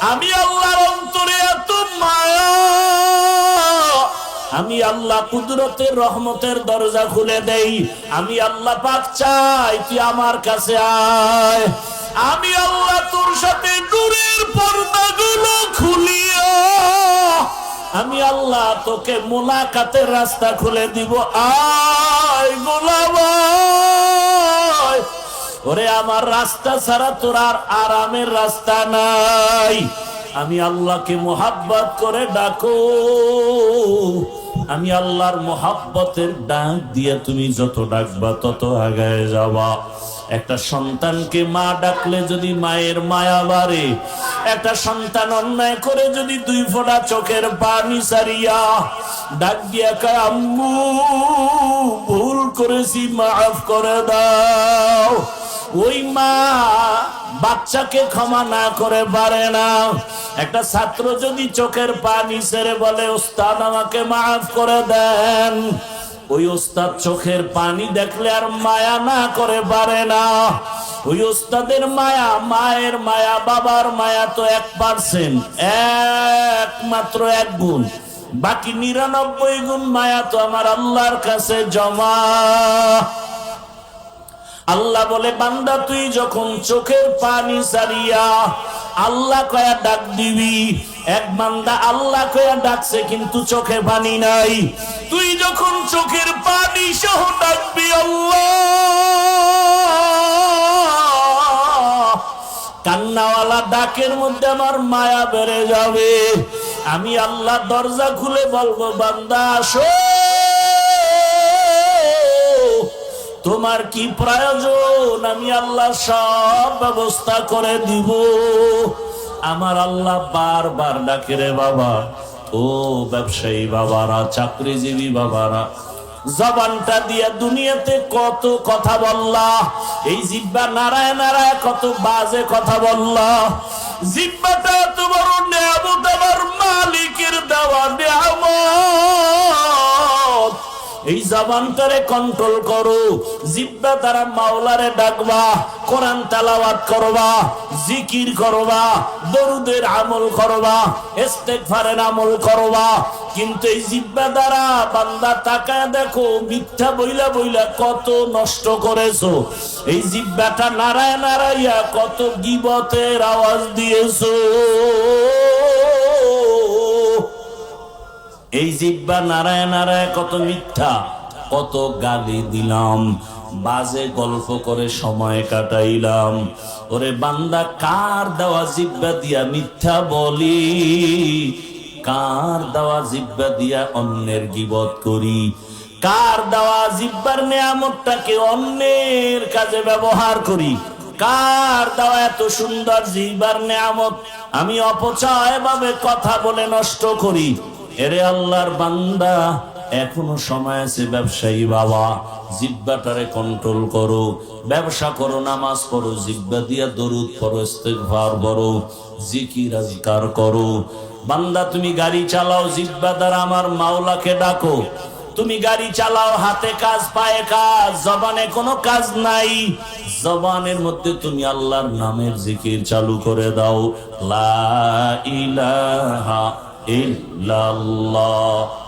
আমি আল্লাহর অন্তরে এত মায়া। আমি আল্লাহ কুদরতের রহমতের দরজা খুলে দেই। আমি আল্লাহ পাক চাই, তুই আমার কাছে আয়। আমি আল্লাহ তোর সাথে নূরের পর্দাগুলো খুলিয়া। আমি আল্লাহ তোকে মোলাকাতের রাস্তা খুলে দিব। আয় আয়। ওরে, আমার রাস্তা ছাড়া তোর আর আরামের রাস্তা নাই। আমি আল্লাহকে মোহাব্বত করে ডাকো। আমি আল্লাহর মোহাব্বতের ডাক দিয়ে তুমি যত ডাকবা, তত আগায় যাবা। একটা সন্তানকে মা ডাকলে যদি মায়ের মায়া বাড়ে, একটা সন্তান অন্যায় করে যদি দুই ফোঁটা চোখের পানি সারিয়া ডাক দিয়া কয়, আম্মু, ভুল করেছি, মাফ করে দাও। ওই মা বাচ্চাকে ক্ষমা না করে পারে না। একটা ছাত্র যদি চোখের পানি ছেড়ে বলে, ওস্তাদ, আমাকে মাফ করে দেন। ওই ওস্তাদ চোখের পানি দেখলে আর মায়া না করে পারে না। ওই ওস্তাদের মায়া, মায়ের মায়া, বাবার মায়া তো এক পার্সেন্ট একমাত্র এক গুণ। বাকি নিরানব্বই গুণ মায়া তো আমার আল্লাহর কাছে জমা। আল্লাহ বলে, বান্দা, তুই যখন চোখের পানি সারিয়া আল্লাহ কয়া ডাক দিবি, এক বান্দা আল্লাহ কয়া ডাকছে কিন্তু চোখে পানি নাই। তুই যখন চোখের পানি সহ ডাকবি আল্লাহ, কান্নাওয়ালা ডাকের মধ্যে আমার মায়া বেড়ে যাবে। আমি আল্লাহ দরজা খুলে বলব, বান্দা আসো তোমার কি প্রয়োজন? আমি আল্লাহ সব ব্যবস্থা করে দিব। আমার আল্লাহ বারবার ডাকে রে বাবা, ও ব্যবসায়ী বাবারা, চাকরিজীবী বাবারা, জবানটা দিয়া দুনিয়াতে কত কথা বললা, এই জিব্বা নারায় নারায় কত বাজে কথা বললা, জিব্বাটা এত বড় জবানটারে কন্ট্রোল করো। জিব্বা তারা মাওলারে ডাকবা, কোরআন তালাওয়াত করবা, জিকির করবা, দরুদের আমল করবা, ইস্তেগফারের আমল করবা। কিন্তু এই জিব্বা দ্বারা বান্দা তাকায় দেখো, মিথ্যা বইলা বইলা কত নষ্ট করেছ। এই জিব্বাটা নারায় নারাইয়া কত গিবতের আওয়াজ দিয়েছ। এই জিব্বা নারায় নারায় কত মিথ্যা। কত গালি দিলাম, বাজে গল্প করে সময় কাটাইলাম। ওরে বান্দা, কার দেওয়া জিব্বা দিয়া মিথ্যা বলি? কার দেওয়া জিব্বা দিয়া অন্যের গিবত করি? কার দেওয়া জিব্বার নেয়ামতটাকে অন্যের কাজে ব্যবহার করি? কার দেওয়া এত সুন্দর জিব্বার নেয়ামত? আমি অপচয় ভাবে কথা বলে নষ্ট করি। এরে আল্লাহর বান্দা এখনও সময় আছে, ব্যবসায়ী বাবা, জিব্বাটারে কন্ট্রোল করো। ব্যবসা করো, নামাজ পড়ো, জিব্বা দিয়া দরুদ পড়ো, ইস্তেগফার করো জিকির, আজকার করো। বান্দা, তুমি গাড়ি চালাও, জিব্বা দ্বারা আমার মাওলাকে ডাকো। তুমি গাড়ি চালাও, হাতে কাজ, পায়ে কাজ, জবানে কোনো কাজ নাই। জবানের মধ্যে তুমি আল্লাহর নামের জিকির চালু করে দাও। লা ইলাহা ইল্লাল্লাহ।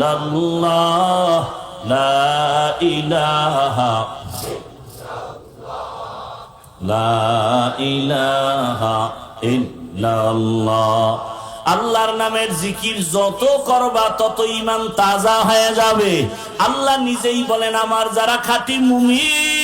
লা ইলাহা লা ইলাহা ইল্লাল্লাহ। আল্লাহর নামের জিকির যত করবা, তত ইমান তাজা হয়ে যাবে। আল্লাহ নিজেই বলেন, আমার যারা খাঁটি মুমিন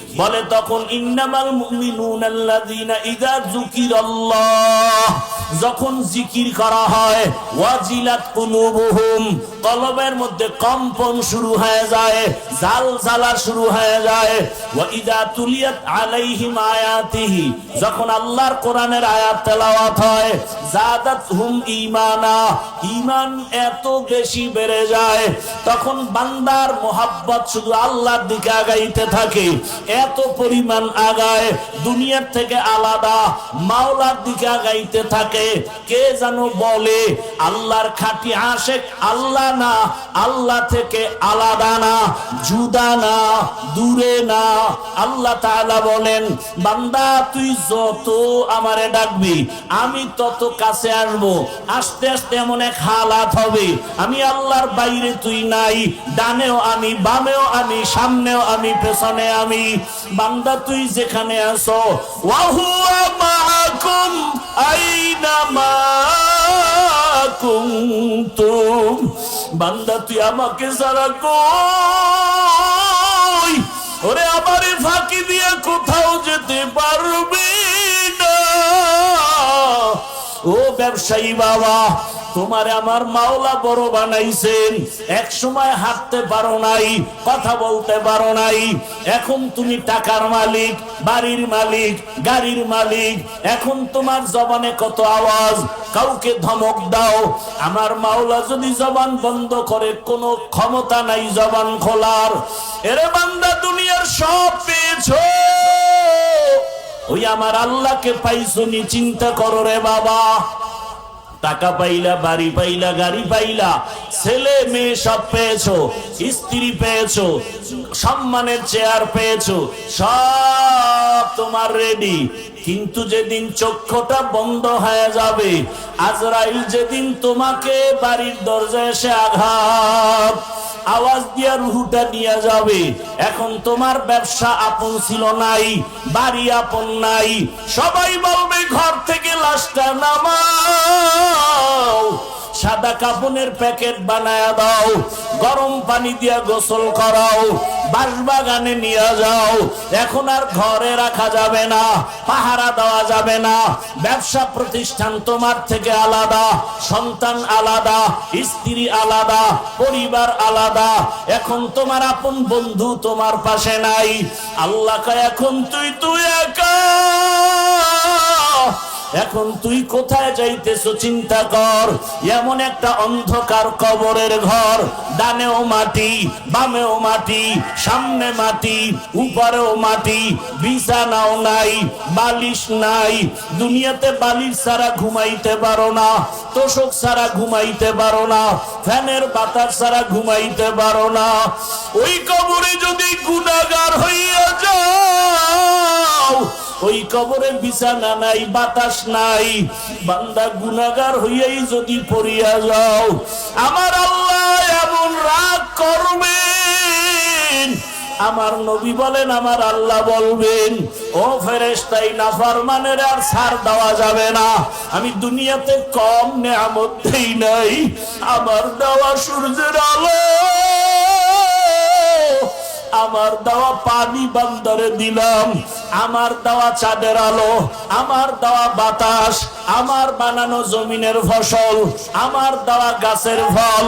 বলে তখন ইন্নামাল মুমিনুন আল্লাযীনা ইযা যুকিরাল্লাহ। যখন জিকির করা হয়, ওয়াজিলাত কুলুবুহুম, কলবের মধ্যে কম্পন শুরু হয়ে যায় জাল জালা শুরু হয়ে যায়। ওয়া ইযা তুলিয়াত আলাইহিম আয়াতিহি, যখন আল্লাহর কোরআনের আয়াত তেলাওয়াত হয় জাদাতহুম ঈমানা, ঈমান এত বেশি বেড়ে যায়, তখন বান্দার মোহাব্বত শুধু আল্লাহর দিকে আগাইতে থাকে, এত পরিমাণ আগায়, দুনিয়ার থেকে আলাদা, মাওলার দিকে আগাইতে থাকে কে যেন বলে? আল্লাহর খাঁটি আশেক আল্লাহ না, আল্লাহ থেকে আলাদা না, জুদা না, দূরে না। আল্লাহ তাআলা বলেন, বান্দা, তুই যত আমারে ডাকবি, আমি তত কাছে আসব। আস্তে আস্তে এমন এক হালাত হবে, আমি আল্লাহর বাইরে তুই নাই, ডানেও আমি, বামেও আমি, সামনেও আমি, পেছনে আমি। বান্দা, তুই যেখানে আসো ওয়াহুয়া মাআকুম আইনামা কুনতুম বান্দা তুই আমাকে সারা কই? ওরে আমারে ফাঁকি দিয়ে কোথাও ব্যবসায়ী বাবা, তোমার আমার মাওলা বড় বানাইছেন। এক সময় হাঁটতে পারো নাই, কথা বলতে পারো নাই। এখন তুমি টাকার মালিক, বাড়ির মালিক, গাড়ির মালিক। এখন তোমার জবানে কত আওয়াজ, কাউকে ধমক দাও। আমার মাওলা যদি জবান বন্ধ করে, কোনো ক্ষমতা নাই জবান খোলার। এরে বান্দা, দুনিয়ার সব পেয়েছ। ওই আমার আল্লাহকে পাইছনি চিন্তা করো রে বাবা। টাকা পাইলা, বাড়ি পাইলা, গাড়ি পাইলা, ছেলে মেয়ে সব পেয়েছ, স্ত্রী পেয়েছ, সম্মানের চেয়ার পেয়েছ, সব তোমার রেডি কিন্তু যেদিন চক্ষুটা বন্ধ হয়ে যাবে, আজরাইল যেদিন তোমাকে বাড়ির দরজায় এসে আঘাত আওয়াজ দিয়া রুহুটা নিয়ে যাবে। এখন তোমার ব্যবসা আপন ছিল নাই, বাড়ি আপন নাই। সবাই বলবে, ঘর থেকে লাশটা নামাও। সাদা কাপনের প্যাকেট বানায়া দাও, গরম পানি দিয়া গোসল করাও, বাঁশবাগানে নিয়ে যাও। এখন আর ঘরে রাখা যাবে না, পাহারা দেওয়া যাবে না। ব্যবসা প্রতিষ্ঠান তোমার থেকে আলাদা, সন্তান আলাদা, স্ত্রী আলাদা, পরিবার আলাদা। এখন তোমার আপন বন্ধু তোমার পাশে নাই। আল্লাহ এখন তুই তুই একা। এখন তুই কোথায় যাইতেছ চিন্তা কর। এমন একটা অন্ধকার কবরের ঘর, ডানেও মাটি, বামেও মাটি, সামনে মাটি, উপরেও মাটি, বিছানাও নাই, বালিশ নাই। দুনিয়াতে বালিশ ছাড়া ঘুমাইতে পারো না, তোষক ছাড়া ঘুমাইতে পারো না, ফ্যানের বাতাস ছাড়া ঘুমাইতে পারো না। ওই কবরে যদি গুণাগার হইয়া যাও ওই কবরে বিছানা নাই, বাতাস নাই। বান্দা গুনাগার হইয়াই যদি পড়িয়া যাও, আমার আল্লাহ এমন রাগ করবেন। আমার নবী বলেন, আমার আল্লাহ বলবেন, ও ফেরেশতাই নাফরমানের আর ছাড় দেওয়া যাবে না। আমি দুনিয়াতে কম নেয়ামত দেই নাই। আমার দেওয়া সূর্যের আলো আমার দেওয়া পানি বান্দরে দিলাম, আমার দেওয়া চাঁদের আলো, আমার দেওয়া বাতাস, আমার বানানো জমিনের ফসল, আমার দেওয়া গাছের ফল,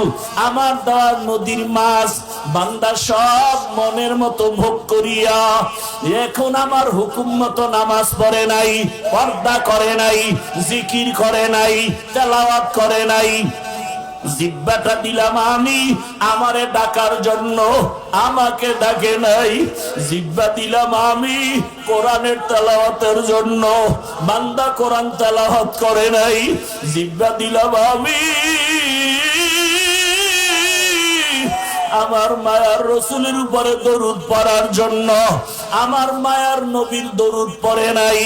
আমার দেওয়া নদীর মাছ, বান্দা সব মনের মতো ভোগ করিয়া, এখন আমার হুকুম মতো নামাজ পড়ে নাই, পর্দা করে নাই, জিকির করে নাই, তেলাওয়াত করে নাই জিব্বাটা দিলাম আমি, আমারে ডাকার জন্য আমাকে ডাকে নাই। জিব্বা দিলাম আমি কোরআনের তালাহতের জন্য, বান্দা কোরআন তালাহত করে নাই। জিব্বা দিলাম আমি আমার মায়ার রসুলের উপরে দরুদ পড়ার জন্য। আমার মায়ার নবীর দরুদ পড়ে নাই।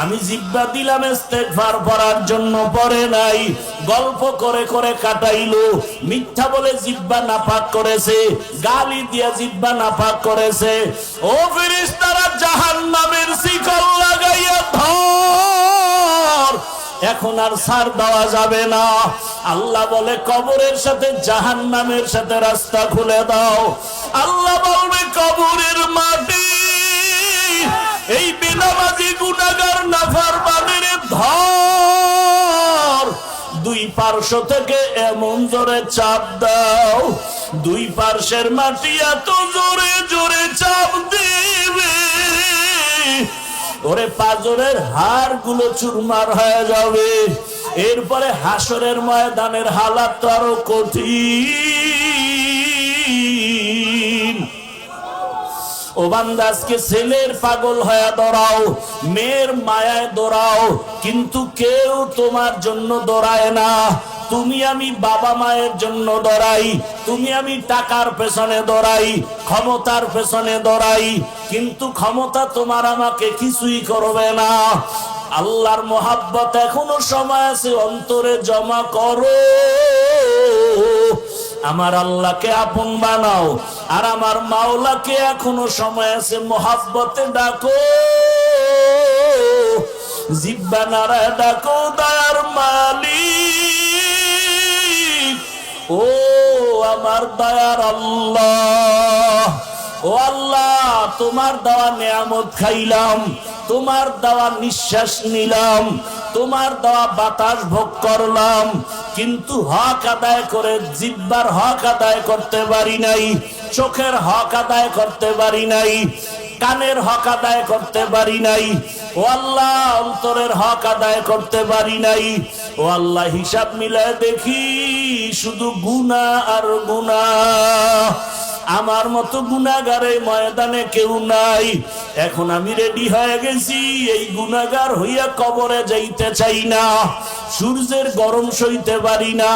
আমি জিব্বা দিলাম, ইস্তেগফার পড়ার জন্য পড়ে নাই। গল্প করে করে কাটাইলো। মিথ্যা বলে জিব্বা নাপাক করেছে। গালি দিয়া জিব্বা নাপাক করেছে। ও ফেরেশতারা জাহান্নামের শিকল লাগাইয়া ধর এখন আর সার দেওয়া যাবে না। আল্লাহ বলে, কবরের সাথে জাহান নামের সাথে রাস্তা খুলে দাও। আল্লাহ বলবে, কবরের মাটি, এই বেনামাজি গুনাগার নাফার বানের ধর। দুই পার্শ্ব থেকে এমন জোরে চাপ দাও। দুই পার্শ্বের মাটি এত জোরে জোরে চাপ দেবে। ওরে পাজরের হাড়গুলো চুরমার হয়ে যাবে। এরপরে হাসরের ময়দানের হালাত তো আরও কঠিন। ছেলের পাগল হয়ে দৌড়াও, মেয়ের মায়ায় দৌড়াও, কিন্তু কেউ তোমার জন্য দৌড়ায় না। তুমি আমি বাবা মায়ের জন্য দৌড়াই তুমি আমি টাকার পেছনে দৌড়াই, ক্ষমতার পেছনে দৌড়াই, কিন্তু ক্ষমতা তোমার আমাকে কিছুই করবে না। আল্লাহর মোহাব্বত এখনও সময় আছে, অন্তরে জমা করো। আমার আল্লাহকে আপন বানাও, আর আমার মাওলাকে এখনও সময় আছে মোহাব্বতে ডাকো। জিব্বা নারায় ডাকো, দয়ার মালিক। ও আমার দয়ার আল্লাহ। ও আল্লাহ, তোমার দেওয়া নিয়ামত খাইলাম, তোমার দেওয়া নিঃশ্বাস নিলাম, তোমার দেওয়া বাতাস ভোগ করলাম, কিন্তু হক আদায় করে জিব্বার হক আদায় করতে পারি নাই, চোখের হক আদায় করতে পারি নাই, কানের হক আদায় করতে পারি নাই, ও আল্লাহ, অন্তরের হক আদায় করতে পারি নাই। ও আল্লাহ, হিসাব মিলায় দেখি। শুধু গুনা আর গুনা আমার মতো গুনাগার ময়দানে কেউ নাই। এখন আমি রেডি হয়ে গেছি, এই গুনাগার হইয়া কবরে যাইতে চাই না। সূর্যের গরম সইতে পারি না,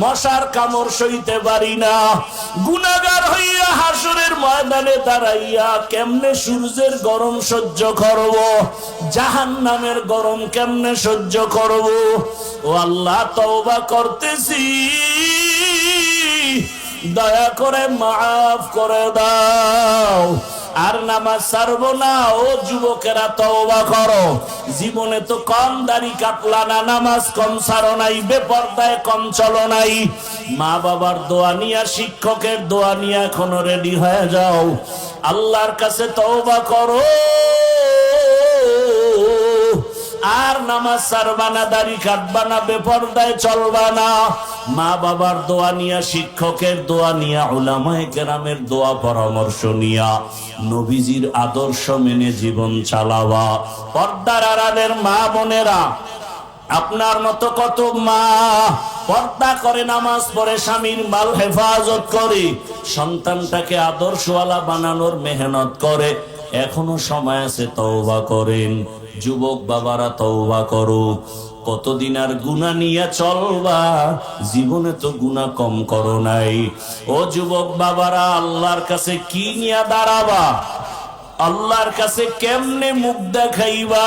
মশার কামড় সইতে পারি না। গুনাগার হইয়া হাসরের ময়দানে দাঁড়াইয়া কেমনে সূর্যের গরম সহ্য করব? জাহান নামের গরম কেমনে সহ্য করব? ও আল্লাহ, তওবা করতেছি। দয়া করে মাফ করে দাও। আর নামাজ ছাড়বো না, ও যুবকেরা তওবা করো। জীবনে তো কম দাড়ি কাটলা না, নামাজ কম ছাড়ো নাই, বেপর্দায় কম চলো নাই। মা বাবার দোয়া নিয়া, শিক্ষকের দোয়া নিয়া এখনও রেডি হয়ে যাও। আল্লাহর কাছে তওবা করো। আর নামাজ সারবা না, দাড়ি কাটবা না, বেপর্দায় চলবা না। মা বাবার দোয়া নিয়া, শিক্ষকের দোয়া নিয়া ওলামায় কেরামের দোয়া, পরামর্শ নিয়া নবীজির আদর্শ মেনে জীবন চালাবা পর্দার আড়ালের মা বোনেরা, আপনার মতো কত মা পর্দা করে নামাজ পড়ে, স্বামীর মাল হেফাজত করে, সন্তানটাকে আদর্শওয়ালা বানানোর মেহনত করে, এখনও সময় আছে তওবা করেন। যুবক বাবারা তওবা করো কতদিন আর গুণা নিয়ে চলবা? জীবনে তো গুণা কম করো নাই। ও যুবক বাবারা, আল্লাহর কাছে কি নিয়ে দাঁড়াবা? আল্লাহর কাছে কেমনে মুখ দেখাইবা?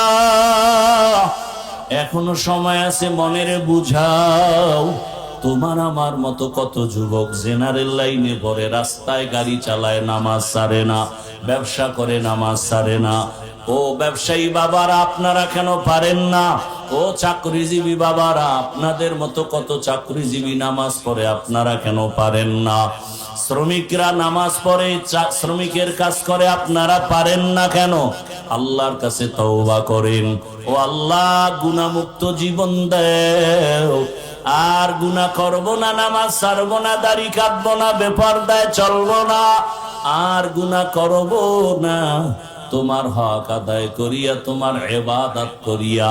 এখনও সময় আছে মনের বুঝাও। তোমার আমার মতো কত যুবক জেনারেল লাইনে পরে রাস্তায় গাড়ি চালায়, নামাজ সারে না, ব্যবসা করে, নামাজ সারে না। ও ব্যবসায়ী বাবারা, আপনারা কেন পারেন না? ও চাকরিজীবী বাবারা, আপনাদের মতো কত চাকরিজীবী নামাজ পড়ে আপনারা কেন পারেন না? শ্রমিকরা নামাজ পড়ে শ্রমিকের কাজ করে, আপনারা পারেন না কেন? আল্লাহর কাছে তওবা করেন। ও আল্লাহ গুণামুক্ত জীবন দেও। আর গুণা করব না, নামাজ ছাড়বো না, দাড়ি কাটবো না বেপরদায় চলবো না। আর গুণা করব না। তোমার হক আদায় করিয়া, তোমার এবাদাত করিয়া,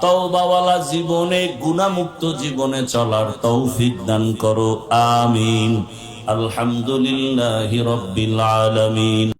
তওবাওয়ালা জীবনে গুণামুক্ত জীবনে চলার তৌফিক দান করো। আমিন। আলহামদুলিল্লাহি রব্বিল আলামিন।